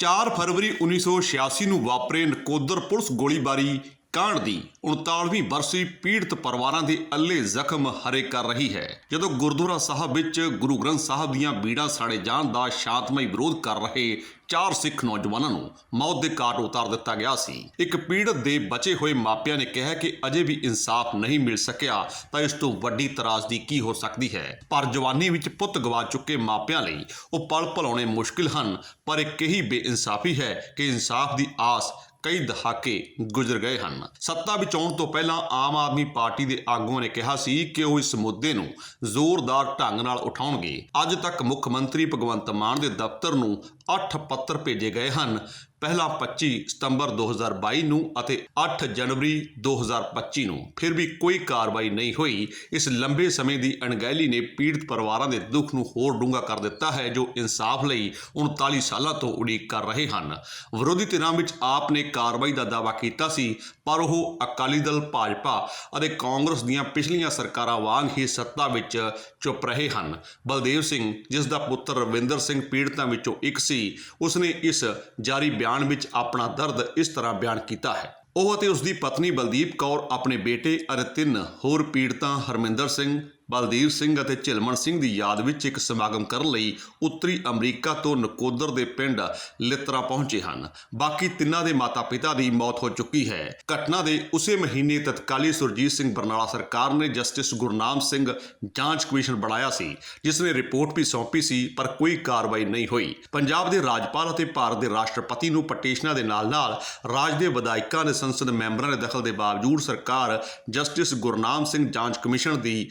4 ਫਰਵਰੀ 1986 ਨੂੰ ਵਾਪਰੇ ਨਕੋਦਰ ਪੁਲਿਸ ਗੋਲੀਬਾਰੀ ਕਾਂਡ ਦੀ 39ਵੀਂ ਬਰਸੀ ਪੀੜਤ ਪਰਿਵਾਰਾਂ ਦੇ ਅੱਲੇ ਜ਼ਖਮ ਹਰੇ ਕਰ ਰਹੀ ਹੈ। ਜਦੋਂ ਗੁਰਦੁਆਰਾ ਸਾਹਿਬ ਵਿੱਚ ਗੁਰੂ ਗ੍ਰੰਥ ਸਾਹਿਬ ਦੀਆਂ ਬੀੜਾਂ ਸਾੜੇ ਜਾਣ ਦਾ ਸ਼ਾਂਤਮਈ ਵਿਰੋਧ ਕਰ ਰਹੇ ਚਾਰ ਸਿੱਖ ਨੌਜਵਾਨਾਂ ਨੂੰ ਮੌਤ ਦੇ ਘਾਟ ਉਤਾਰ ਦਿੱਤਾ ਗਿਆ ਸੀ। ਇੱਕ ਪੀੜਤ ਦੇ ਬਚੇ ਹੋਏ ਮਾਪਿਆਂ ਨੇ ਕਿਹਾ ਕਿ ਅਜੇ ਵੀ ਇਨਸਾਫ ਨਹੀਂ ਮਿਲ ਸਕਿਆ, ਤਾਂ ਇਸ ਤੋਂ ਵੱਡੀ ਤਰਾਸਦੀ ਕੀ ਹੋ ਸਕਦੀ ਹੈ? ਪਰ ਜਵਾਨੀ ਵਿੱਚ ਪੁੱਤ ਗਵਾ ਚੁੱਕੇ ਮਾਪਿਆਂ ਲਈ ਉਹ ਪਲ ਭਲਾਉਣੇ ਮੁਸ਼ਕਿਲ ਹਨ, ਪਰ ਇੱਕ ਕਹੀ ਬੇਇਨਸਾਫੀ ਹੈ ਕਿ ਇਨਸਾਫ ਦੀ ਆਸ ਕਈ ਦਹਾਕੇ ਗੁਜ਼ਰ ਗਏ ਹਨ। ਸੱਤਾ ਵਿੱਚ ਆਉਣ ਤੋਂ ਪਹਿਲਾਂ ਆਮ ਆਦਮੀ ਪਾਰਟੀ ਦੇ ਆਗੂਆਂ ਨੇ ਕਿਹਾ ਸੀ ਕਿ ਉਹ ਇਸ ਮੁੱਦੇ ਨੂੰ ਜ਼ੋਰਦਾਰ ਢੰਗ ਨਾਲ ਉਠਾਉਣਗੇ। ਅੱਜ ਤੱਕ ਮੁੱਖ ਮੰਤਰੀ ਭਗਵੰਤ ਮਾਨ ਦੇ ਦਫ਼ਤਰ ਨੂੰ 8 ਪੱਤਰ ਭੇਜੇ ਗਏ ਹਨ। ਪਹਿਲਾ 25 ਸਤੰਬਰ 2022 ਨੂੰ ਅਤੇ 8 ਜਨਵਰੀ 2025 ਨੂੰ। ਫਿਰ ਵੀ ਕੋਈ ਕਾਰਵਾਈ ਨਹੀਂ ਹੋਈ। ਇਸ ਲੰਬੇ ਸਮੇਂ ਦੀ ਅਣਗਹਿਲੀ ਨੇ ਪੀੜਤ ਪਰਿਵਾਰਾਂ ਦੇ ਦੁੱਖ ਨੂੰ ਹੋਰ ਡੂੰਘਾ ਕਰ ਦਿੱਤਾ ਹੈ, ਜੋ ਇਨਸਾਫ ਲਈ 39 ਸਾਲਾਂ ਤੋਂ ਉਡੀਕ ਕਰ ਰਹੇ ਹਨ। ਵਿਰੋਧੀ ਧਿਰਾਂ ਵਿੱਚ ਆਪ ਨੇ ਕਾਰਵਾਈ ਦਾ ਦਾਅਵਾ ਕੀਤਾ ਸੀ, ਪਰ ਉਹ ਅਕਾਲੀ ਦਲ, ਭਾਜਪਾ ਅਤੇ ਕਾਂਗਰਸ ਦੀਆਂ ਪਿਛਲੀਆਂ ਸਰਕਾਰਾਂ ਵਾਂਗ ਹੀ ਸੱਤਾ ਵਿੱਚ ਚੁੱਪ ਰਹੇ ਹਨ। ਬਲਦੇਵ ਸਿੰਘ, ਜਿਸ ਦਾ ਪੁੱਤਰ ਰਵਿੰਦਰ ਸਿੰਘ ਪੀੜਤਾਂ ਵਿੱਚੋਂ ਇੱਕ ਸੀ, ਉਸਨੇ ਇਸ ਜਾਰੀ ਬਿਆਨ ਵਿੱਚ ਆਪਣਾ ਦਰਦ ਇਸ ਤਰ੍ਹਾਂ ਬਿਆਨ ਕੀਤਾ ਹੈ। ਉਹ ਅਤੇ ਉਸ ਦੀ ਪਤਨੀ ਬਲਦੀਪ ਕੌਰ, ਆਪਣੇ ਬੇਟੇ ਅਤੇ ਤਿੰਨ ਹੋਰ ਪੀੜਤਾਂ ਹਰਮਿੰਦਰ ਸਿੰਘ ਬਲਦੀਪ ਸਿੰਘ ਅਤੇ ਝਿਲਮਣ ਸਿੰਘ ਦੀ ਯਾਦ ਵਿੱਚ ਇੱਕ ਸਮਾਗਮ ਕਰਨ ਲਈ ਉੱਤਰੀ ਅਮਰੀਕਾ ਤੋਂ ਨਕੋਦਰ ਦੇ ਪਿੰਡ ਲਿਤਰਾ ਪਹੁੰਚੇ ਹਨ। ਬਾਕੀ ਤਿੰਨਾਂ ਦੇ ਮਾਤਾ-ਪਿਤਾ ਦੀ ਮੌਤ ਹੋ ਚੁੱਕੀ ਹੈ। ਘਟਨਾ ਦੇ ਉਸੇ ਮਹੀਨੇ ਤਤਕਾਲੀ ਸੁਰਜੀਤ ਸਿੰਘ ਬਰਨਾਲਾ ਸਰਕਾਰ ਨੇ ਜਸਟਿਸ ਗੁਰਨਾਮ ਸਿੰਘ ਜਾਂਚ ਕਮਿਸ਼ਨ ਬਣਾਇਆ ਸੀ, ਜਿਸ ਨੇ ਰਿਪੋਰਟ ਵੀ ਸੌਂਪੀ ਸੀ, ਪਰ ਕੋਈ ਕਾਰਵਾਈ ਨਹੀਂ ਹੋਈ। ਪੰਜਾਬ ਦੇ ਰਾਜਪਾਲ ਅਤੇ ਭਾਰਤ ਦੇ ਰਾਸ਼ਟਰਪਤੀ ਨੂੰ ਪਟੀਸ਼ਨਾਂ ਦੇ ਨਾਲ-ਨਾਲ ਰਾਜ ਦੇ ਵਿਧਾਇਕਾਂ ਦੇ ਸੰਸਦ ਮੈਂਬਰਾਂ ਦੇ ਦਖਲ ਦੇ ਬਾਵਜੂਦ ਸਰਕਾਰ ਜਸਟਿਸ ਗੁਰਨਾਮ ਸਿੰਘ ਜਾਂਚ ਕਮਿਸ਼ਨ ਦੀ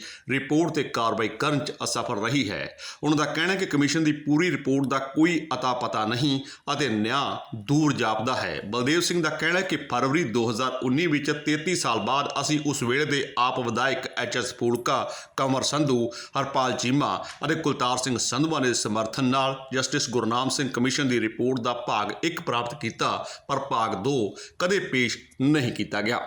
ਰਿਪੋਰਟ ਤੇ ਕਾਰਵਾਈ ਕਰਨ 'ਚ ਅਸਫਲ ਰਹੀ ਹੈ। ਉਹਨਾਂ ਦਾ ਕਹਿਣਾ ਹੈ ਕਿ ਕਮਿਸ਼ਨ ਦੀ ਪੂਰੀ ਰਿਪੋਰਟ ਦਾ ਕੋਈ ਅਤਾ ਪਤਾ ਨਹੀਂ ਅਤੇ ਨਿਆਂ ਦੂਰ ਜਾਪਦਾ ਹੈ। ਬਲਦੇਵ ਸਿੰਘ ਦਾ ਕਹਿਣਾ ਹੈ ਕਿ ਫਰਵਰੀ 2019 ਵਿੱਚ 33 ਸਾਲ ਬਾਅਦ ਅਸੀਂ ਉਸ ਵੇਲੇ ਦੇ ਆਪ ਵਿਧਾਇਕ ਐਚ ਐਸ ਫੂਲਕਾ ਕਮਰ ਸੰਧੂ, ਹਰਪਾਲ ਚੀਮਾ ਅਤੇ ਕੁਲਤਾਰ ਸਿੰਘ ਸੰਧਵਾ ਦੇ ਸਮਰਥਨ ਨਾਲ ਜਸਟਿਸ ਗੁਰਨਾਮ ਸਿੰਘ ਕਮਿਸ਼ਨ ਦੀ ਰਿਪੋਰਟ ਦਾ ਭਾਗ 1 ਪ੍ਰਾਪਤ ਕੀਤਾ, ਪਰ ਭਾਗ 2 ਕਦੇ ਪੇਸ਼ ਨਹੀਂ ਕੀਤਾ ਗਿਆ।